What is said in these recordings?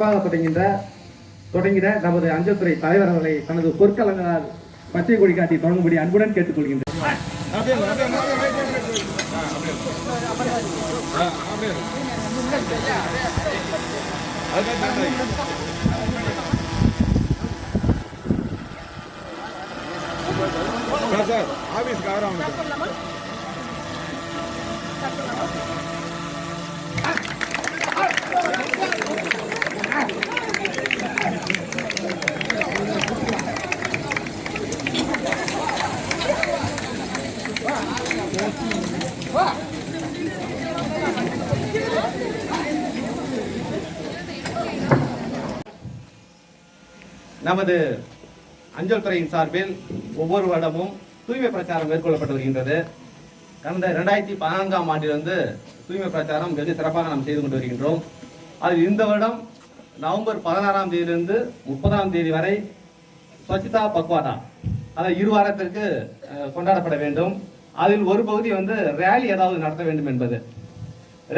நிர்வாகப்படுகின்ற தொடங்கிட நமது அஞ்சல்துறை தலைவர் அவர்களை தனது பொற்கலங்களால் பச்சை கொடி காட்டி தொடங்கும்படி அன்புடன் கேட்டுக்கொள்கின்றேன். ஆபீஸ்க்கு ஆகிறாங்க நமது அஞ்சல் துறையின் சார்பில் ஒவ்வொரு வருடமும் தூய்மை பிரச்சாரம் மேற்கொள்ளப்பட்டு வருகின்றது. கடந்த ரெண்டாயிரத்தி பதினான்காம் ஆண்டிலிருந்து தூய்மை பிரச்சாரம் வெகு சிறப்பாக நாம் செய்து கொண்டு வருகின்றோம். அதில் இந்த வருடம் நவம்பர் பதினாறாம் தேதியிலிருந்து முப்பதாம் தேதி வரை ஸ்வச்சிதா பக்வாடா அதாவது இரு வாரத்திற்கு கொண்டாடப்பட வேண்டும். அதில் ஒரு பகுதி வந்து ரேலி ஏதாவது நடத்த வேண்டும் என்பது.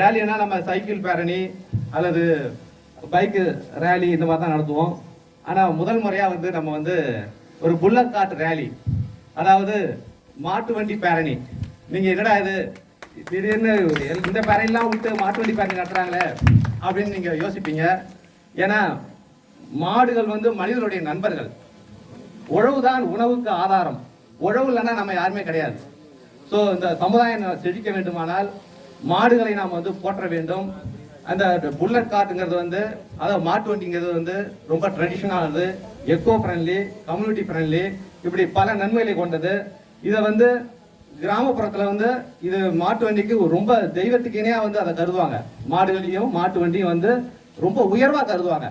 ரேலினா நம்ம சைக்கிள் பேரணி அல்லது பைக்கு ரேலி இந்த மாதிரி தான் நடத்துவோம். ஆனால் முதல் முறையாக வந்து நம்ம வந்து ஒரு புல்லட் காட் ரேலி அதாவது மாட்டு வண்டி பேரணி. நீங்கள் என்னடா இது? திடீர்னு இந்த பேரணிலாம் விட்டு மாட்டு வண்டி பேரணி நடத்துகிறாங்களே அப்படின்னு நீங்கள் யோசிப்பீங்க. ஏன்னா மாடுகள் வந்து மனிதனுடைய நண்பர்கள். உழவு தான் உணவுக்கு ஆதாரம். உழவு இல்லைன்னா நம்ம யாருமே கிடையாது. ஸோ இந்த சமுதாயம் செழிக்க வேண்டுமானால் மாடுகளை நாம் வந்து போற்ற வேண்டும். அந்த புல்லட் காட்டுங்கிறது வந்து அதாவது மாட்டு வண்டிங்கிறது வந்து ரொம்ப ட்ரெடிஷ்னலானது எக்கோ ஃப்ரெண்ட்லி கம்யூனிட்டி ஃப்ரெண்ட்லி இப்படி பல நன்மைகளை கொண்டது. இதை வந்து கிராமப்புறத்தில் வந்து இது மாட்டு வண்டிக்கு ரொம்ப தெய்வத்துக்கு இணையாக வந்து அதை கருதுவாங்க. மாடுகளையும் மாட்டு வண்டியும் வந்து ரொம்ப உயர்வாக கருதுவாங்க.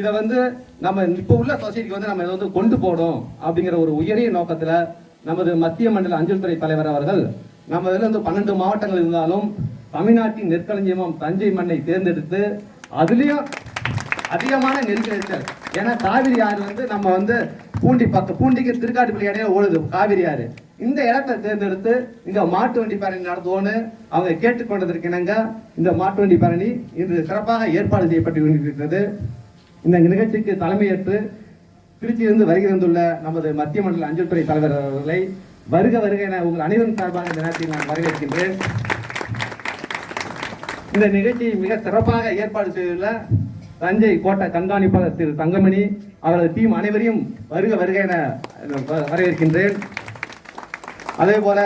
இதை வந்து நம்ம இப்போ உள்ள சொசைட்டிக்கு வந்து நம்ம இதை வந்து கொண்டு போகணும் அப்படிங்கிற ஒரு உயரிய நோக்கத்தில் நமது மத்திய மண்டல அஞ்சல் துறை தலைவர் அவர்கள் நம்ம இருந்து பன்னெண்டு மாவட்டங்கள் இருந்தாலும் தமிழ்நாட்டின் நெற்களஞ்சியமும் தஞ்சை மண்ணை தேர்ந்தெடுத்து அதுலயும் அதிகமான நெருக்கல் ஏன்னா காவிரி ஆறு வந்து நம்ம வந்து பூண்டி பக்கம் பூண்டிக்கு திருக்காட்டுப்பள்ளி இடையே ஓடுது காவிரி ஆறு. இந்த இடத்தை தேர்ந்தெடுத்து இங்க மாட்டு வண்டி பேரணி நடத்துவோன்னு அவங்க கேட்டுக்கொண்டதற்கு இணங்க இந்த மாட்டு வண்டி பேரணி இன்று சிறப்பாக ஏற்பாடு செய்யப்பட்டு கொண்டிருக்கிறது. இந்த நிகழ்ச்சிக்கு தலைமையேற்று திருச்சியிலிருந்து வருகை தந்துள்ள நமது மத்திய மண்டல அஞ்சல் துறை தலைவர் அவர்களை வருக வருக என உங்கள் அனைவரும் சார்பாக இந்த நேரத்தில் நான் வரவேற்கின்றேன். இந்த நிகழ்ச்சியை மிக சிறப்பாக ஏற்பாடு செய்துள்ள தஞ்சை கோட்டை கண்காணிப்பாளர் திரு தங்கமணி அவரது டீம் அனைவரையும் வருக வருக என வரவேற்கின்றேன். அதே போல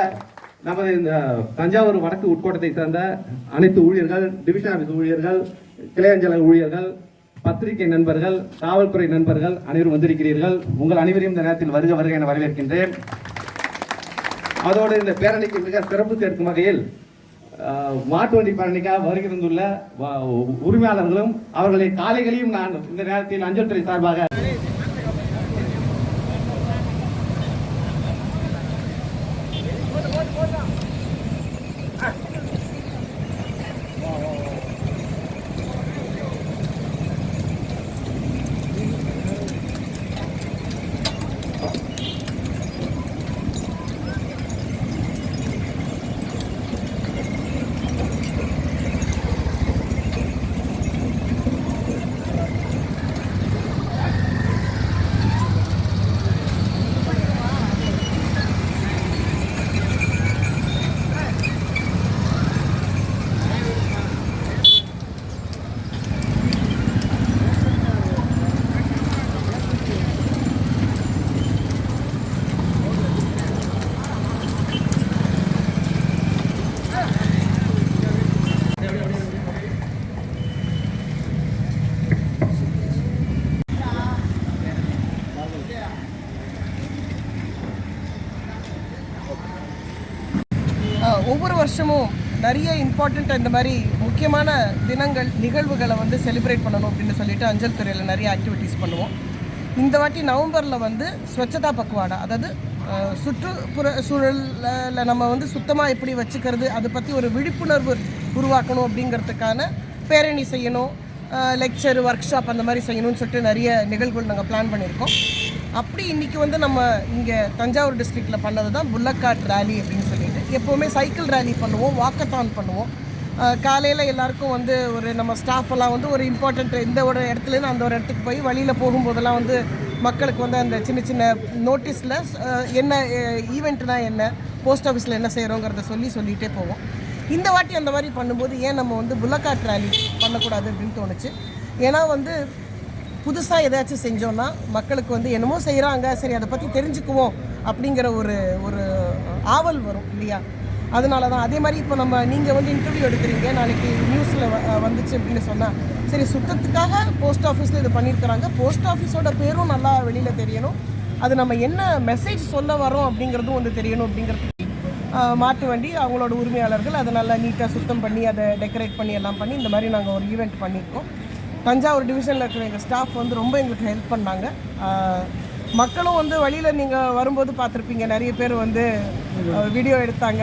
நமது இந்த தஞ்சாவூர் வடக்கு உட்கோட்டத்தை சேர்ந்த அனைத்து ஊழியர்கள் டிவிஷன் ஆஃபீஸ் ஊழியர்கள் கிளையஞ்சல ஊழியர்கள் பத்திரிகை நண்பர்கள் காவல்துறை நண்பர்கள் அனைவரும் வந்திருக்கிறீர்கள். உங்கள் அனைவரையும் இந்த நேரத்தில் வருக வருக என வரவேற்கின்றேன். அதோடு இந்த பேரணிக்கு மிக சிறப்பு சேர்க்கும் வகையில் மாட்டுவண்டி மாட்டு வண்டி பேரணிக்காக வருகிறந்துள்ள உரிமையாளர்களும் அவர்களை காலைகளையும் நான் இந்த நேரத்தில் அஞ்சல் துறை சார்பாக ஒவ்வொரு வருஷமும் நிறைய இம்பார்ட்டண்ட் இந்த மாதிரி முக்கியமான தினங்கள் நிகழ்வுகளை வந்து செலிப்ரேட் பண்ணணும் அப்படின்னு சொல்லிட்டு அஞ்சல் துறையில் நிறைய ஆக்டிவிட்டீஸ் பண்ணுவோம். இந்த வாட்டி நவம்பரில் வந்து ஸ்வச்சதா பக்வாடா அதாவது சுற்றுப்புற சூழலில் நம்ம வந்து சுத்தமாக எப்படி வச்சுக்கிறது அதை பற்றி ஒரு விழிப்புணர்வு உருவாக்கணும் அப்படிங்கிறதுக்கான பேரணி செய்யணும் லெக்சர் ஒர்க் ஷாப் அந்த மாதிரி செய்யணும்னு சொல்லிட்டு நிறைய நிகழ்வுகள் நாங்கள் பிளான் பண்ணியிருக்கோம். அப்படி இன்றைக்கி வந்து நம்ம இங்கே தஞ்சாவூர் டிஸ்ட்ரிக்டில் பண்ணது தான் புல்லக்காட் ரேலி அப்படின்னு எப்போவுமே சைக்கிள் ரேலி பண்ணுவோம் வாக்கத்தான் பண்ணுவோம். காலையில் எல்லாருக்கும் வந்து ஒரு நம்ம ஸ்டாஃப் எல்லாம் வந்து ஒரு இம்பார்ட்டண்ட் இந்த ஒரு இடத்துலேருந்து அந்த ஒரு இடத்துக்கு போய் வழியில் போகும்போதெல்லாம் வந்து மக்களுக்கு வந்து அந்த சின்ன சின்ன நோட்டீஸில் என்ன ஈவெண்ட்னா என்ன போஸ்ட் ஆஃபீஸில் என்ன செய்கிறோங்கிறத சொல்லி சொல்லிகிட்டே போவோம். இந்த வாட்டி அந்த மாதிரி பண்ணும்போது ஏன் நம்ம வந்து புல்லக்காட் ரேலி பண்ணக்கூடாது அப்படின்னு தோணுச்சு. ஏன்னா வந்து புதுசாக எதாச்சும் செஞ்சோன்னா மக்களுக்கு வந்து என்னமோ செய்கிறாங்க சரி அதை பற்றி தெரிஞ்சுக்குவோம் அப்படிங்கிற ஒரு ஒரு ஆவல் வரும் இல்லையா? அதனால தான் அதே மாதிரி இப்போ நம்ம நீங்கள் வந்து இன்டர்வியூ எடுக்கிறீங்க நாளைக்கு நியூஸில் வந்துச்சு அப்படின்னு சொன்னால் சரி சுத்தத்துக்காக போஸ்ட் ஆஃபீஸில் இது பண்ணியிருக்கிறாங்க போஸ்ட் ஆஃபீஸோட பேரும் நல்லா வெளியில் தெரியணும். அது நம்ம என்ன மெசேஜ் சொல்ல வரோம் அப்படிங்கிறதும் வந்து தெரியணும் அப்படிங்கிறது மாட்டு வண்டி அவங்களோட உரிமையாளர்கள் அதை நல்லா நீட்டாக சுத்தம் பண்ணி அதை டெக்கரேட் பண்ணி எல்லாம் பண்ணி இந்த மாதிரி நாங்கள் ஒரு ஈவெண்ட் பண்ணியிருக்கோம். தஞ்சாவூர் டிவிஷனில் இருக்கிற எங்கள் ஸ்டாஃப் வந்து ரொம்ப எங்களுக்கு ஹெல்ப் பண்ணாங்க. மக்களும் வந்து வழியில் நீங்கள் வரும்போது பார்த்துருப்பீங்க. நிறைய பேர் வந்து வீடியோ எடுத்தாங்க.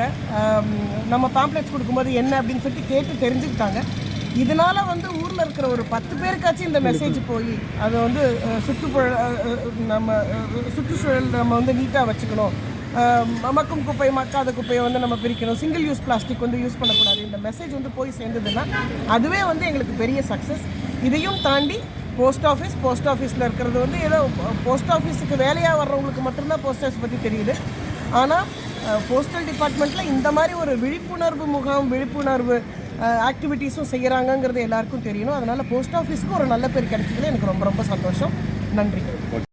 நம்ம பாம்ப்ளெட்ஸ் கொடுக்கும்போது என்ன அப்படின்னு சொல்லிட்டு கேட்டு தெரிஞ்சுக்கிட்டாங்க. இதனால வந்து ஊரில் இருக்கிற ஒரு பத்து பேருக்காச்சும் இந்த மெசேஜ் போய் அதை வந்து சுற்றுப்புற நம்ம சுற்றுச்சூழல் நம்ம வந்து நீட்டாக வச்சுக்கணும். மக்கும் குப்பை மக்காத குப்பையை வந்து நம்ம பிரிக்கணும். சிங்கிள் யூஸ் பிளாஸ்டிக் வந்து யூஸ் பண்ணக்கூடாது. இந்த மெசேஜ் வந்து போய் சேர்ந்ததுன்னா அதுவே வந்து எங்களுக்கு பெரிய சக்ஸஸ் இதையும் தாண்டி போஸ்ட் ஆஃபீஸ் போஸ்ட் ஆஃபீஸில் இருக்கிறது வந்து ஏதோ போஸ்ட் ஆஃபீஸுக்கு வேலையாக வர்றவங்களுக்கு மட்டும்தான் போஸ்ட் ஆஃபீஸ் பற்றி தெரியுது. ஆனால் போஸ்டல் டிபார்ட்மெண்ட்டில் இந்த மாதிரி ஒரு விழிப்புணர்வு முகாம் விழிப்புணர்வு ஆக்டிவிட்டீஸும் செய்கிறாங்கங்கிறது எல்லாருக்கும் தெரியணும். அதனால் போஸ்ட் ஆஃபீஸ்க்கு ஒரு நல்ல பேர் கிடைச்சதுல எனக்கு ரொம்ப ரொம்ப சந்தோஷம். நன்றி.